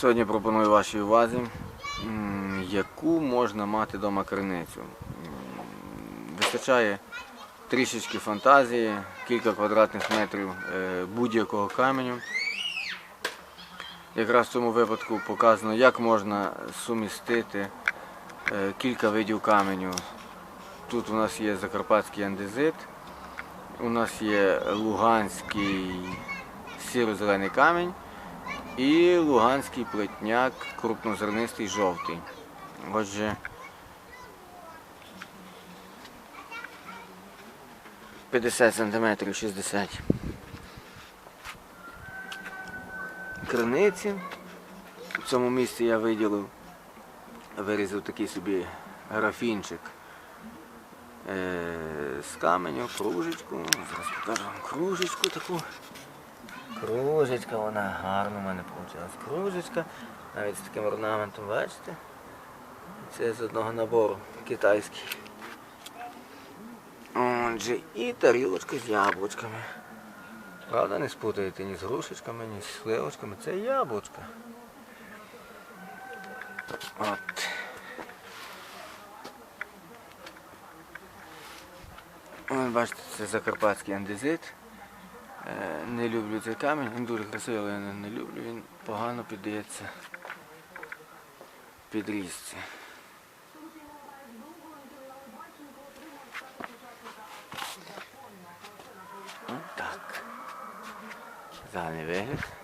Сьогодні пропоную вашій увазі, яку можна мати вдома криницю. Вистачає трішечки фантазії, кілька квадратних метрів е, будь-якого каменю. Якраз в цьому випадку показано, як можна сумістити е, кілька видів каменю. Тут у нас є закарпатський андезит, у нас є луганський сіро-зелений камінь і луганський плетняк крупнозернистий жовтий. Отже, 50 см 60 криниці. В цьому місці я виділив, вирізав такий собі графінчик е, з каменю, кружечку. Зараз покажу вам кружечку таку. Кружечка, вона гарна в мене вийшла. Кружечка, навіть з таким орнаментом, бачите? Це з одного набору китайський. Отже, і тарілочка з яблучками. Правда, не спутаєте ні з грушечками, ні з сливочками. Це яблучка. От. Ось бачите, це закарпатський андезит. Е, Не люблю цей камінь, він дуже красивий, але я не, люблю, він погано піддається підрізці. Так. Загальний вигляд.